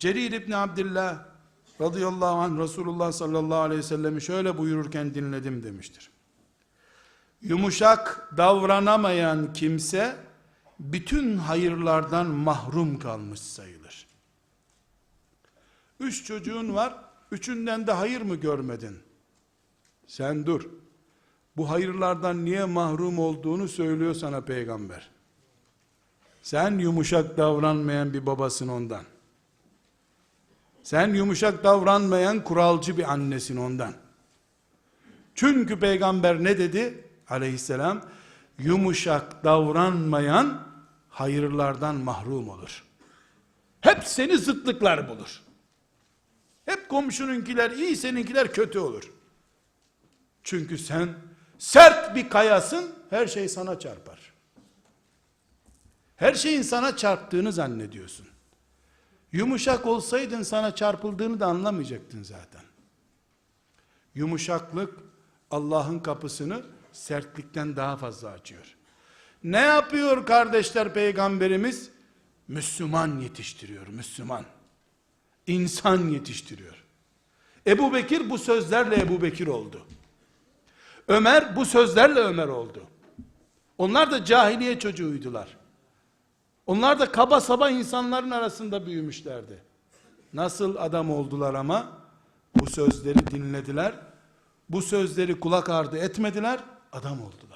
Cerir İbni Abdillah radıyallahu anh Resulullah sallallahu aleyhi ve sellemi şöyle buyururken dinledim demiştir. Yumuşak davranamayan kimse bütün hayırlardan mahrum kalmış sayılır. Üç çocuğun var, üçünden de hayır mı görmedin? Sen dur. Bu hayırlardan niye mahrum olduğunu söylüyor sana peygamber. Sen yumuşak davranmayan bir babasın ondan. Sen yumuşak davranmayan kuralcı bir annesin ondan. Çünkü peygamber ne dedi? Aleyhisselam yumuşak davranmayan hayırlardan mahrum olur. Hep seni zıtlıklar bulur. Hep komşununkiler iyi, seninkiler kötü olur. Çünkü sen sert bir kayasın, her şey sana çarpar. Her şeyin sana çarptığını zannediyorsun. Yumuşak olsaydın sana çarpıldığını da anlamayacaktın zaten. Yumuşaklık Allah'ın kapısını sertlikten daha fazla açıyor. Ne yapıyor kardeşler peygamberimiz? Müslüman yetiştiriyor, Müslüman. İnsan yetiştiriyor. Ebu Bekir bu sözlerle Ebu Bekir oldu. Ömer bu sözlerle Ömer oldu. Onlar da cahiliye çocuğuydular. Onlar da kaba saba insanların arasında büyümüşlerdi. Nasıl adam oldular ama bu sözleri dinlediler. Bu sözleri kulak ardı etmediler, adam oldular.